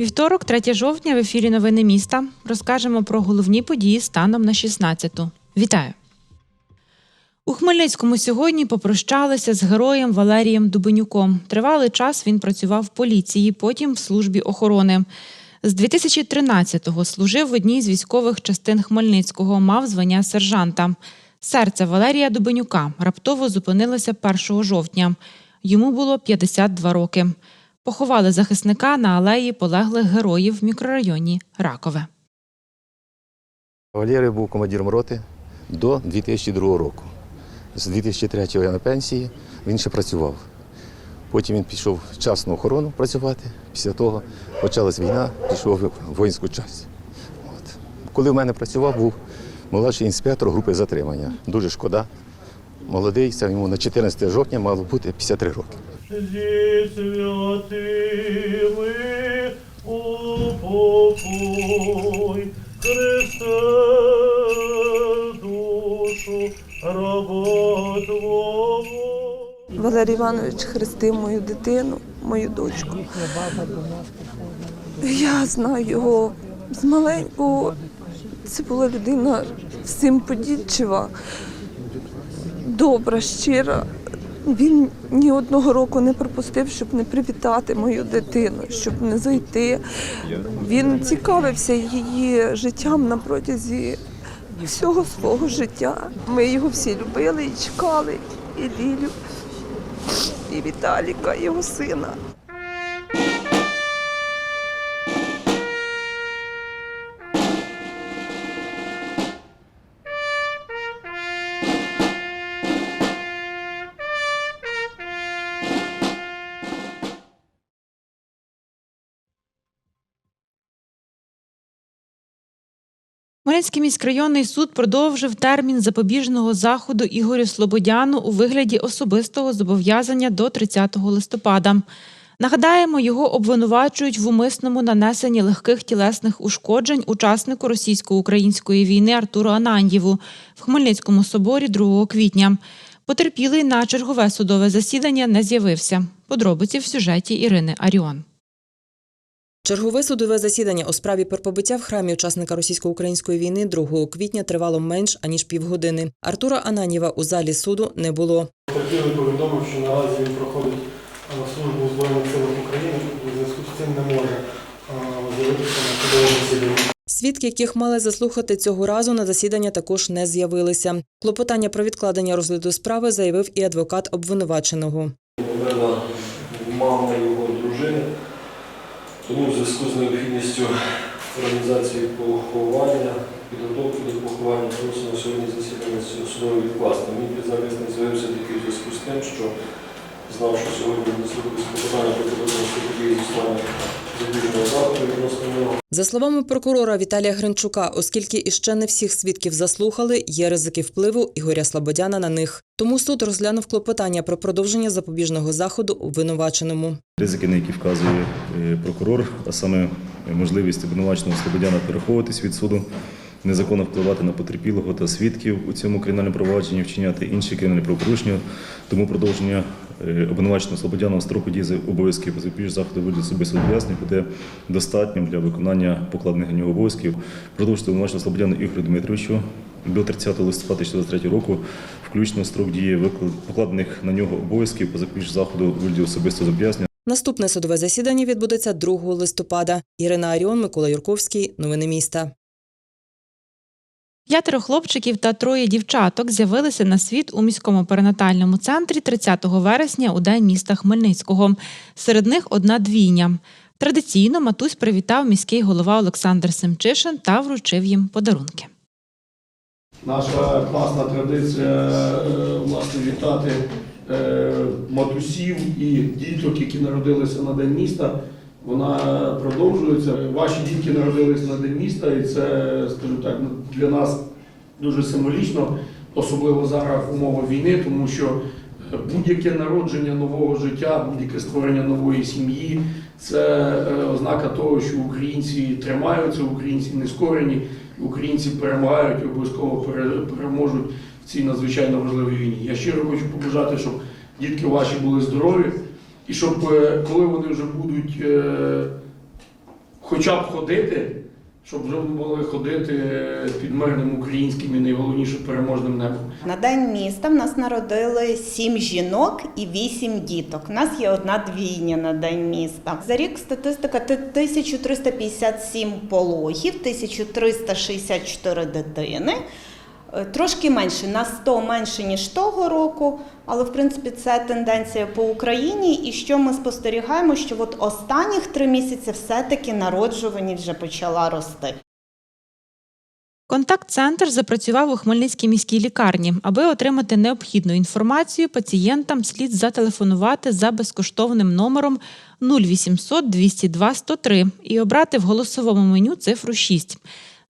Вівторок, 3 жовтня, в ефірі Новини міста. Розкажемо про головні події станом на 16-ту. Вітаю! У Хмельницькому сьогодні попрощалися з героєм Валерієм Дубенюком. Тривалий час він працював в поліції, потім в службі охорони. З 2013-го служив в одній з військових частин Хмельницького, мав звання сержанта. Серце Валерія Дубенюка раптово зупинилося 1 жовтня. Йому було 52 роки. Поховали захисника на алеї полеглих героїв в мікрорайоні Ракове. Валерій був командиром роти до 2002 року. З 2003-го я на пенсії, він ще працював. Потім він пішов в частну охорону працювати. Після того почалась війна, пішов в воїнську часть. От. Коли в мене працював, був молодший інспектор групи затримання. Дуже шкода. Молодий, це йому на 14 жовтня мало бути 53 роки. зі святими упокой, Христе, душу Валерій Іванович хрестив мою дитину, мою дочку. Я знаю його з маленького. Це була людина всім подільчива, добра, щира. Він ні одного року не пропустив, щоб не привітати мою дитину, щоб не зайти. Він цікавився її життям на протязі всього свого життя. Ми його всі любили і чекали, і Лілю, і Віталіка, його сина. Хмельницький міськрайонний суд продовжив термін запобіжного заходу Ігорю Слободяну у вигляді особистого зобов'язання до 30 листопада. Нагадаємо, його обвинувачують в умисному нанесенні легких тілесних ушкоджень учаснику російсько-української війни Артуру Ананьєву в Хмельницькому соборі 2 квітня. Потерпілий на чергове судове засідання не з'явився. Подробиці в сюжеті Ірини Аріон. Чергове судове засідання у справі про побиття в храмі учасника російсько-української війни 2 квітня тривало менш аніж півгодини. Артура Ананєва у залі суду не було. Потерпілий повідомив, що наразі він проходить е, службу у Збройних силах України і в зв'язку з цим не може е, з'явитися на судовому засіданні. Свідки, яких мали заслухати цього разу, на засідання також не з'явилися. Клопотання про відкладення розгляду справи заявив і адвокат обвинуваченого. Померла мама його дружини, тому в зв'язку з необхідністю організації поховання, підготовки до поховання просимо сьогодні засідання судове відкласти. Мій підзахисник з'явився тільки в зв'язку з тим, що знав, що сьогодні буде слухатись клопотання про підготовку судові зіслання забіжного заходу відносно. За словами прокурора Віталія Гринчука, оскільки іще не всіх свідків заслухали, є ризики впливу Ігоря Слободяна на них. Тому суд розглянув клопотання про продовження запобіжного заходу обвинуваченому. Ризики, на які вказує е, прокурор, а саме е, можливість обвинуваченого Слободяна переховуватись від суду, незаконно впливати на потерпілого та свідків у цьому кримінальному провадженні, вчиняти інші кримінальні правопорушення. Тому продовження е, обвинуваченого Слободяна строку дії обов'язків по запобіжного заходу вигляду особистого зв'язання буде достатнім для виконання покладених на нього обов'язків. Продовжити обвинуваченого Слободяна Ігорю Дмитровичу до 30 листопада 2023 року, включно строк дії покладених на нього обов'язків по запобіжного заходу у вигляді особистого зобов'язання Наступне судове засідання відбудеться 2 листопада. Ірина Аріон, Микола Юрковський. Новини міста. П'ятеро хлопчиків та троє дівчаток з'явилися на світ у міському перинатальному центрі 30 вересня у день міста Хмельницького. Серед них одна двійня. Традиційно матусь привітав міський голова Олександр Семчишин та вручив їм подарунки. Наша класна традиція е, власне вітати е, матусів і діток, які народилися на День міста. Вона продовжується. Ваші дітки народились на День міста, і це, скажімо так, ну, для нас дуже символічно, особливо зараз в умовах війни, тому що Будь-яке народження нового життя, будь-яке створення нової сім'ї це е, ознака того, що українці тримаються, українці не скорені, українці перемагають обов'язково переможуть в цій надзвичайно важливій війні. Я щиро хочу побажати, щоб дітки ваші були здорові, і щоб е, коли вони вже будуть е, хоча б ходити, щоб вже могли ходити під мирним українським і найголовніше переможним небом. На день міста в нас народили сім жінок і вісім діток. У нас є одна двійня на день міста. За рік статистика ти- 1357 пологів, 1364 дитини. Е, Трошки менше, на 100 менше, ніж того року, але в принципі це тенденція по Україні. І що ми спостерігаємо, що от останніх три місяці все-таки народжуваність вже почала рости. Контакт-центр запрацював у Хмельницькій міській лікарні. Аби отримати необхідну інформацію, пацієнтам слід зателефонувати за безкоштовним номером 0800 202 103 і обрати в голосовому меню цифру 6.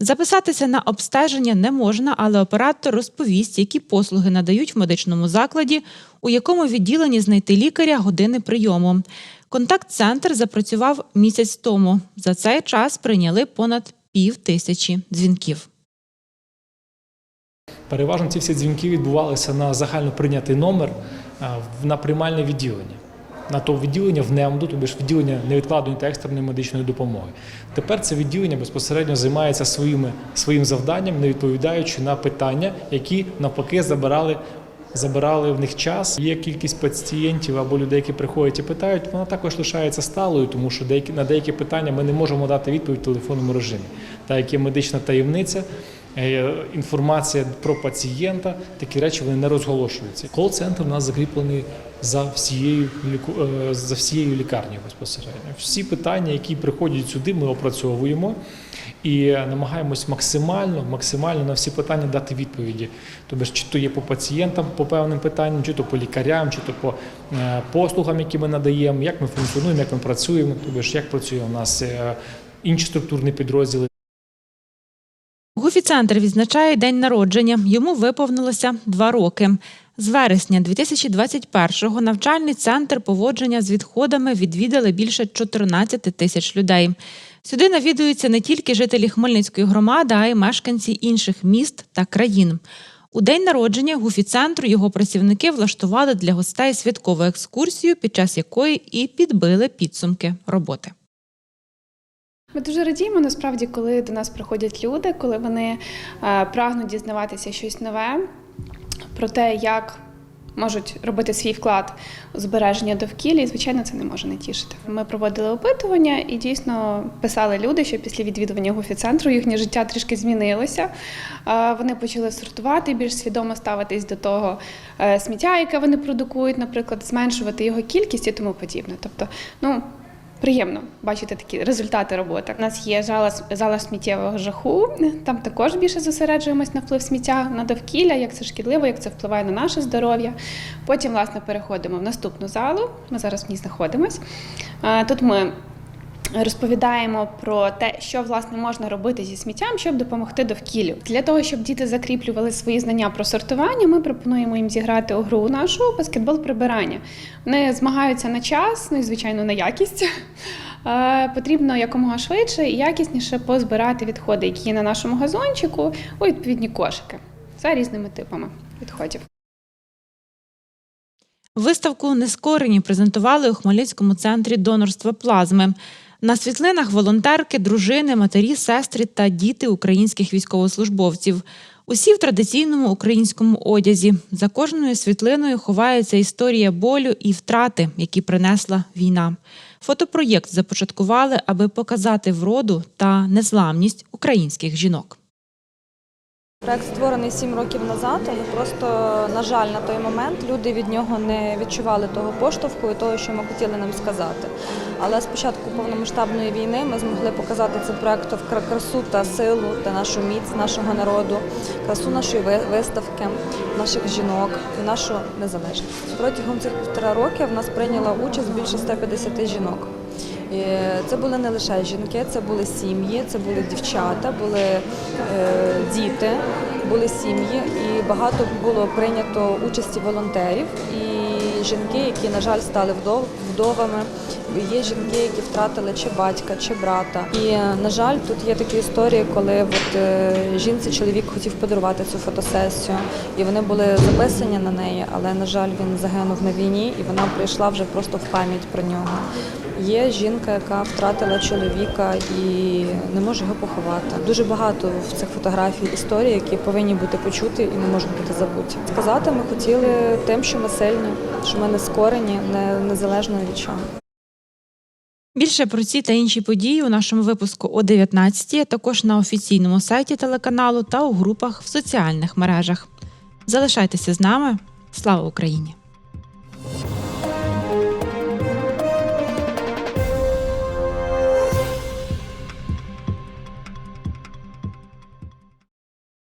Записатися на обстеження не можна, але оператор розповість, які послуги надають в медичному закладі, у якому відділенні знайти лікаря години прийому. Контакт-центр запрацював місяць тому. За цей час прийняли понад пів тисячі дзвінків. Переважно ці всі дзвінки відбувалися на загально прийнятий номер на приймальне відділення. На то відділення в НЕМДу, тобі ж відділення невідкладної та екстреної медичної допомоги. Тепер це відділення безпосередньо займається своїми, своїм завданням, не відповідаючи на питання, які навпаки забирали, забирали в них час. Є кількість пацієнтів або людей, які приходять і питають, вона також лишається сталою, тому що деякі, на деякі питання ми не можемо дати відповідь в телефонному режимі. Так як є медична таємниця, е, інформація про пацієнта, такі речі вони не розголошуються. Кол-центр у нас закріплений за всією ліку- е, за всією лікарнею безпосередньо. Всі питання, які приходять сюди, ми опрацьовуємо і намагаємось максимально, максимально на всі питання дати відповіді. Тобто, чи то є по пацієнтам по певним питанням, чи то по лікарям, чи то по е, послугам, які ми надаємо, як ми функціонуємо, як ми працюємо, тобто, як працює у нас е, інші структурні підрозділи. Гуфі-центр відзначає день народження. Йому виповнилося два роки. З вересня 2021-го навчальний центр поводження з відходами відвідали більше 14 тисяч людей. Сюди навідуються не тільки жителі Хмельницької громади, а й мешканці інших міст та країн. У день народження гуфі-центру його працівники влаштували для гостей святкову екскурсію, під час якої і підбили підсумки роботи. Ми дуже радіємо насправді, коли до нас приходять люди, коли вони е, прагнуть дізнаватися щось нове про те, як можуть робити свій вклад у збереження довкілля, і звичайно, це не може не тішити. Ми проводили опитування і дійсно писали люди, що після відвідування гуфі-центру їхнє життя трішки змінилося. Вони почали сортувати, більш свідомо ставитись до того е, сміття, яке вони продукують, наприклад, зменшувати його кількість і тому подібне. Тобто, ну. Приємно бачити такі результати роботи. У нас є зала, зала сміттєвого жаху. Там також більше зосереджуємось на вплив сміття на довкілля, як це шкідливо, як це впливає на наше здоров'я. Потім, власне, переходимо в наступну залу. Ми зараз в ній знаходимось. Тут ми розповідаємо про те, що власне можна робити зі сміттям, щоб допомогти довкіллю. Для того, щоб діти закріплювали свої знання про сортування, ми пропонуємо їм зіграти у гру нашу баскетбол прибирання. Вони змагаються на час, ну і звичайно на якість. Е, Потрібно якомога швидше і якісніше позбирати відходи, які є на нашому газончику, у відповідні кошики за різними типами відходів. Виставку Нескорені презентували у Хмельницькому центрі донорства плазми. На світлинах волонтерки, дружини, матері, сестри та діти українських військовослужбовців. Усі в традиційному українському одязі. За кожною світлиною ховається історія болю і втрати, які принесла війна. Фотопроєкт започаткували, аби показати вроду та незламність українських жінок. Проект створений сім років назад, але просто, на жаль, на той момент люди від нього не відчували того поштовху і того, що ми хотіли нам сказати. Але з початку повномасштабної війни ми змогли показати цим проектом кра- красу та силу та нашу міць нашого народу, красу нашої ви- виставки, наших жінок і нашу незалежність. Протягом цих півтора роки в нас прийняло участь більше 150 жінок. І Це були не лише жінки, це були сім'ї, це були дівчата, були е, діти, були сім'ї, і багато було прийнято участі волонтерів. І жінки, які, на жаль, стали вдов- вдовами. Є жінки, які втратили чи батька, чи брата. І, на жаль, тут є такі історії, коли от, е, жінці чоловік хотів подарувати цю фотосесію, і вони були записані на неї, але, на жаль, він загинув на війні, і вона прийшла вже просто в пам'ять про нього. Є жінка, яка втратила чоловіка і не може його поховати. Дуже багато в цих фотографій історій, які повинні бути почуті і не можуть бути забуті. Сказати ми хотіли тим, що ми сильні, що ми не скорені, не незалежно від чого. Більше про ці та інші події у нашому випуску о 19 а також на офіційному сайті телеканалу та у групах в соціальних мережах. Залишайтеся з нами. Слава Україні!